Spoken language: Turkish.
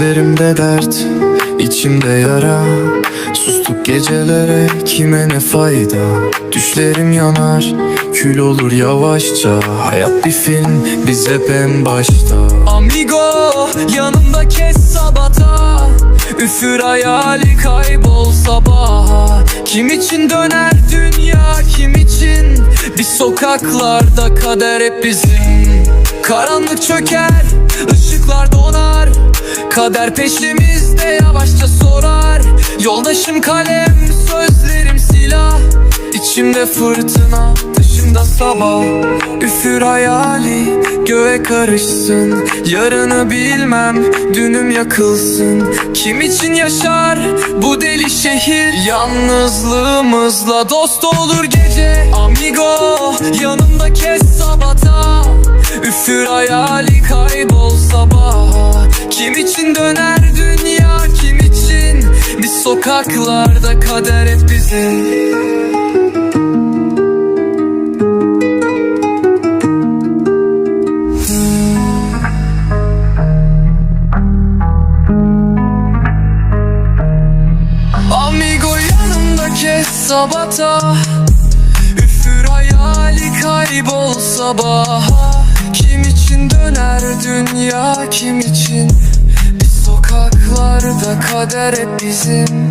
dert içimde yara. Sustuk gecelere kime ne fayda? Düşlerim yanar kül olur yavaşça. Hayat bir film biz hep en başta Amigo yanımda kes sabata. Üfür hayali kaybol sabaha. Kim için döner dünya kim için? Biz sokaklarda kader hep bizim. Karanlık çöker Kader peşimizde yavaşça sorar. Yoldaşım kalem sözlerim silah. İçimde fırtına dışımda sabah. Üfür hayali göğe karışsın. Yarını bilmem dünüm yakılsın. Kim için yaşar bu deli şehir? Yalnızlığımızla dost olur gece. Amigo yanımda kes sabata. Üfür hayali sokaklarda kader hep bizim Amigo yanımda kes sabata. Üfür hayali kaybol sabaha Kim için döner dünya kim için sokaklarda kader hep bizim